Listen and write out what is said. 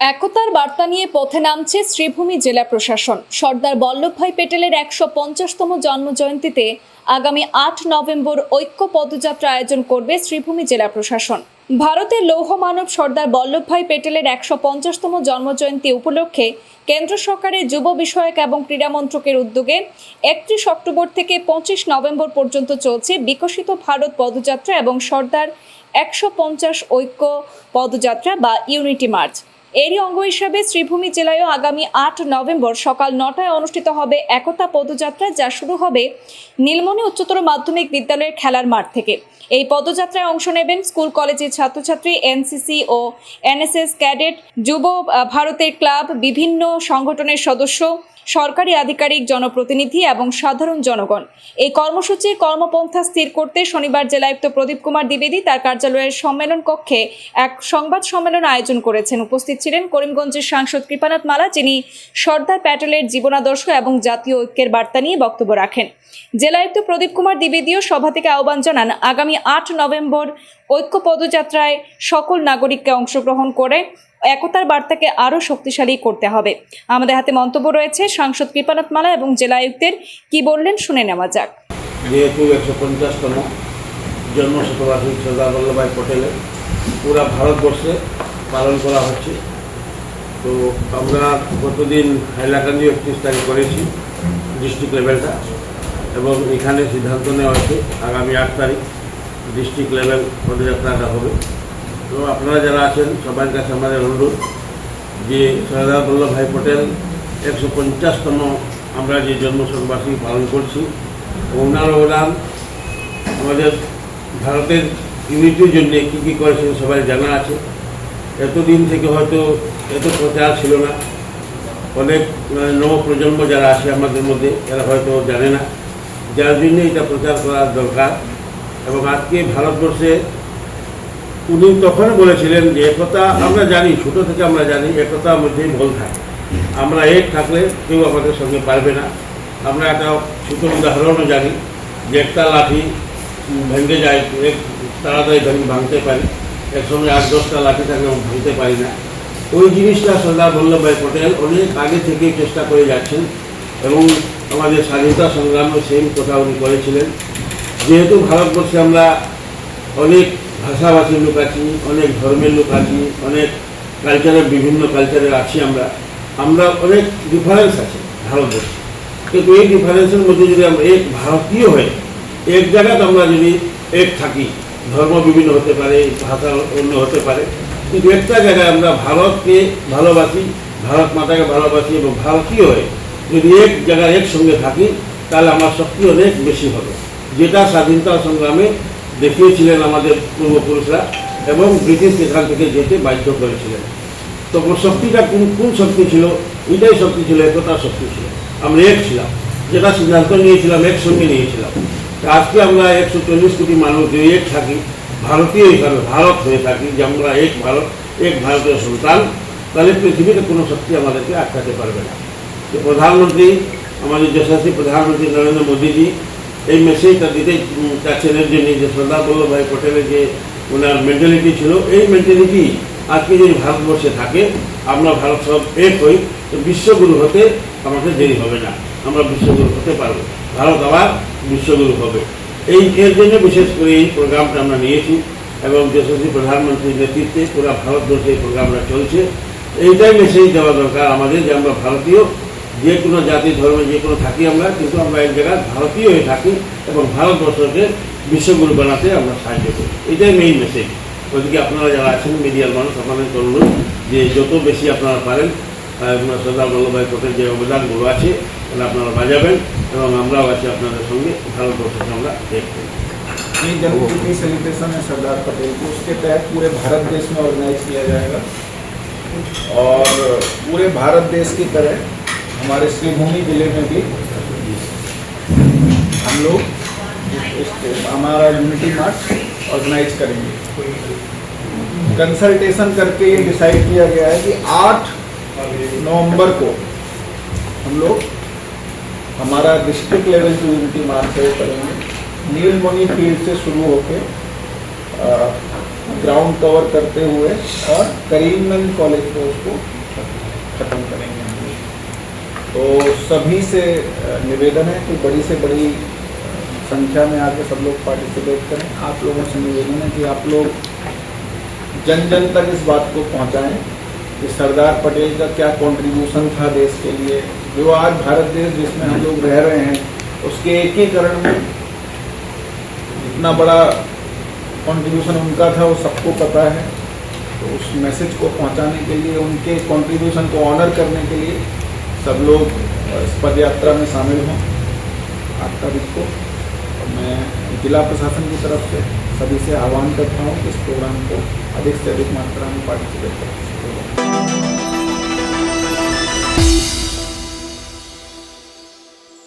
একতার বার্তা নিয়ে পথে নামছে শ্রীভূমি জেলা প্রশাসন। সর্দার বল্লভভাই পেটেলের একশো পঞ্চাশতম জন্মজয়ন্তীতে আগামী আট নভেম্বর ঐক্য পদযাত্রা আয়োজন করবে শ্রীভূমি জেলা প্রশাসন। ভারতের লৌহ মানব সর্দার বল্লভভাই পেটেলের একশো পঞ্চাশতম জন্মজয়ন্তী উপলক্ষে কেন্দ্র সরকারের যুব বিষয়ক এবং ক্রীড়া মন্ত্রকের উদ্যোগে একত্রিশ অক্টোবর থেকে পঁচিশ নভেম্বর পর্যন্ত চলছে বিকশিত ভারত পদযাত্রা এবং সর্দার একশো পঞ্চাশ ঐক্য পদযাত্রা বা ইউনিটি মার্চ। এরই অঙ্গ হিসাবে শ্রীভূমি জেলায়ও আগামী আট নভেম্বর সকাল নটায় অনুষ্ঠিত হবে একতা পদযাত্রা, যা শুরু হবে নীলমণি উচ্চতর মাধ্যমিক বিদ্যালয়ের খেলার মাঠ থেকে। এই পদযাত্রায় অংশ নেবেন স্কুল কলেজের ছাত্রছাত্রী, এনসিসি ও এনএসএস ক্যাডেট, যুব ভারতের ক্লাব, বিভিন্ন সংগঠনের সদস্য সরকারি আধিকারিক, জনপ্রতিনিধি এবং সাধারণ জনগণ। এই কর্মসূচির কর্মপন্থা স্থির করতে শনিবার জেলায়ুক্ত প্রদীপ কুমার দ্বিবেদী তার কার্যালয়ের সম্মেলন কক্ষে এক সংবাদ সম্মেলন আয়োজন করেছেন। উপস্থিত ছিলেন করিমগঞ্জের সাংসদ কৃপানাথ মালা, যিনি সর্দার প্যাটেলের জীবনাদর্শ এবং জাতীয় ঐক্যের বার্তা নিয়ে বক্তব্য রাখেন। জেলায়ুক্ত প্রদীপ কুমার দ্বিবেদীও সভা থেকে আহ্বান জানান, আগামী আট নভেম্বর ঐক্য পদযাত্রায় সকল নাগরিককে অংশগ্রহণ করে একতার বার্তাকে আরও শক্তিশালী করতে হবে। আমাদের হাতে মন্তব্য রয়েছে সাংসদ কৃপানাথ মালা এবং জেলা আয়ুক্তের। কি বললেন? শুনে নেওয়া যাক। যেহেতু একশো পঞ্চাশতম জন্মশতবার্ষিক সর্দার বল্লভভাই পটেলের পুরা ভারতবর্ষে পালন করা হচ্ছে, তো আমরা গতদিন হাইলাকান্দি একত্রিশ তারিখ করেছি ডিস্ট্রিক্ট লেভেলটা এবং এখানে সিদ্ধান্ত নেওয়া হয়েছে আগামী আট তারিখ। ডিস্ট্রিক্ট লেভেল পদযাত্রাটা হবে তো আপনারা যারা আছেন, সবার কাছে আমাদের অনুরোধ যে সর্দার বল্লভভাই পটেল একশো পঞ্চাশতম আমরা যে জন্মশতবার্ষিকী পালন করছি, ওনার অবদান আমাদের ভারতের ইউনিটির জন্য কী কী করেছেন সবাই জানা আছে। এতদিন থেকে হয়তো এত প্রচার ছিল না। অনেক মানে নবপ্রজন্ম যারা আছে আমাদের মধ্যে, এরা হয়তো জানে না। যার জন্য এটা প্রচার করা দরকার। এবং আজকে ভারতবর্ষে উনি তখন বলেছিলেন যে একতা আমরা জানি, ছোট থেকে আমরা জানি, একতার মধ্যেই ভুল থাকে আমরা এক থাকলে কেউ আমাদের সঙ্গে পারবে না। আমরা একটা ছোট উদাহরণও জানি যে একটা লাঠি ভেঙে যায়, এক তাড়াতাড়ি ভেঙে ভাঙতে পারি। একসঙ্গে আট দশটা লাঠি থাকে ভাঙতে পারি না। ওই জিনিসটা সর্দার বল্লভভাই পটেল অনেক আগে থেকেই চেষ্টা করে যাচ্ছেন এবং আমাদের স্বাধীনতা সংগ্রামে সেম কথা উনি করেছিলেন। যেহেতু ভারতবর্ষে আমরা অনেক ভাষাভাষীর লোক আছি, অনেক ধর্মের লোক আছি, অনেক কালচারের বিভিন্ন কালচারের আছি আমরা আমরা অনেক ডিফারেন্স আছে ভারতবর্ষে। কিন্তু এই ডিফারেন্সের মধ্যে যদি আমরা এক ভারতীয় হয়ে, এক জায়গাতে আমরা যদি এক থাকি, ধর্ম বিভিন্ন হতে পারে, ভাষা অন্য হতে পারে, কিন্তু একটা জায়গায় আমরা ভারতকে ভালোবাসি, ভারত মাতাকে ভালোবাসি এবং ভারতীয় হয়ে যদি এক জায়গায় একসঙ্গে থাকি, তাহলে আমার শক্তি অনেক বেশি হবে। যেটা স্বাধীনতা সংগ্রামে দেখিয়েছিলেন আমাদের পূর্বপুরুষরা এবং ব্রিটিশ এখান থেকে যেতে বাধ্য করেছিলেন। তখন শক্তিটা কোন কোন শক্তি ছিল? এটাই শক্তি ছিল একতা শক্তি ছিল। আমরা এক ছিলাম। যেটা সিদ্ধান্ত নিয়েছিলাম একসঙ্গে নিয়েছিলাম। তা আজকে আমরা একশো চল্লিশ কোটি মানুষ যদি এক থাকি, ভারতীয় হিসাবে ভারত হয়ে থাকি, যে আমরা এক ভারত, এক ভারতীয় সন্তান তাহলে পৃথিবীতে কোনো শক্তি আমাদেরকে আটকাতে পারবে না। তো প্রধানমন্ত্রী, আমাদের যশস্বী প্রধানমন্ত্রী নরেন্দ্র মোদীজি এই মেসেজটা দিতে জন্য যে সর্দার বল্লভভাই পটেলের যে ওনার মেন্টালিটি ছিল, এই মেন্টালিটি আজকে যদি ভারতবর্ষে থাকে, আমরা ভারত সব এক হই, তো বিশ্বগুরু হতে আমাদের দেরি হবে না, আমরা বিশ্বগুরু হতে পারব। ভারত আবার বিশ্বগুরু হবে। এই এর জন্য বিশেষ করে এই প্রোগ্রামটা আমরা নিয়েছি, এবং যশস্বী প্রধানমন্ত্রীর নেতৃত্বে পুরো ভারতবর্ষে এই প্রোগ্রামটা চলছে। এইটাই মেসেজ দেওয়া দরকার আমাদের যে আমরা ভারতীয় যে কোনো জাতি ধর্মে যে কোনো থাকি আমরা কিন্তু আমরা এক জায়গায় ভারতীয় হয়ে থাকি এবং ভারতবর্ষকে বিশ্বগুরু বানাতে আমরা সাহায্য করি এটাই মেইন মেসেজ ওইদিকে আপনারা যারা আছেন মিডিয়ার মানুষ আপনাদের অনুরোধ যে যত বেশি আপনারা পারেন আহ, সর্দার বল্লভভাই পটেল যে অবদানগুলো আছে তাহলে আপনারা বাজাবেন এবং আমরাও আছি আপনাদের সঙ্গে ভারতবর্ষকে আমরা দেখব ये जन्मतिथि सेलिब्रेशन है सरदार पटेल को उसके तहत पूरे भारत देश में ऑर्गेनाइज किया जाएगा और पूरे भारत देश की तरह हमारे श्रीभूमि ज़िले में भी हम लोग हमारा यूनिटी मार्च ऑर्गेनाइज करेंगे कंसल्टेशन करके ये डिसाइड किया गया है कि 8 नवंबर को हम लोग हमारा डिस्ट्रिक्ट लेवल जो यूनिटी मार्च है करेंगे नीलमणि फ़ील्ड से शुरू होकर ग्राउंड कवर करते हुए और करीमगंज कॉलेज को उसको खत्म करेंगे। तो सभी से निवेदन है कि बड़ी से बड़ी संख्या में आके सब लोग पार्टिसिपेट करें। आप लोगों से निवेदन है कि आप लोग जन जन तक इस बात को पहुंचाएँ कि सरदार पटेल का क्या कंट्रीब्यूशन था देश के लिए। जो आज भारत देश जिसमें हम लोग रह रहे हैं, उसके एकीकरण में इतना बड़ा कंट्रीब्यूशन उनका था, वो सबको पता है। तो उस मैसेज को पहुँचाने के लिए, उनके कंट्रीब्यूशन को ऑनर करने के लिए सब लोग इस पद यात्रा में शामिल हों आठ तारीख को मैं जिला प्रशासन की तरफ़ से सभी से आह्वान करता हूँ कि इस प्रोग्राम को अधिक से अधिक मात्रा में पार्टिसिपेट करें।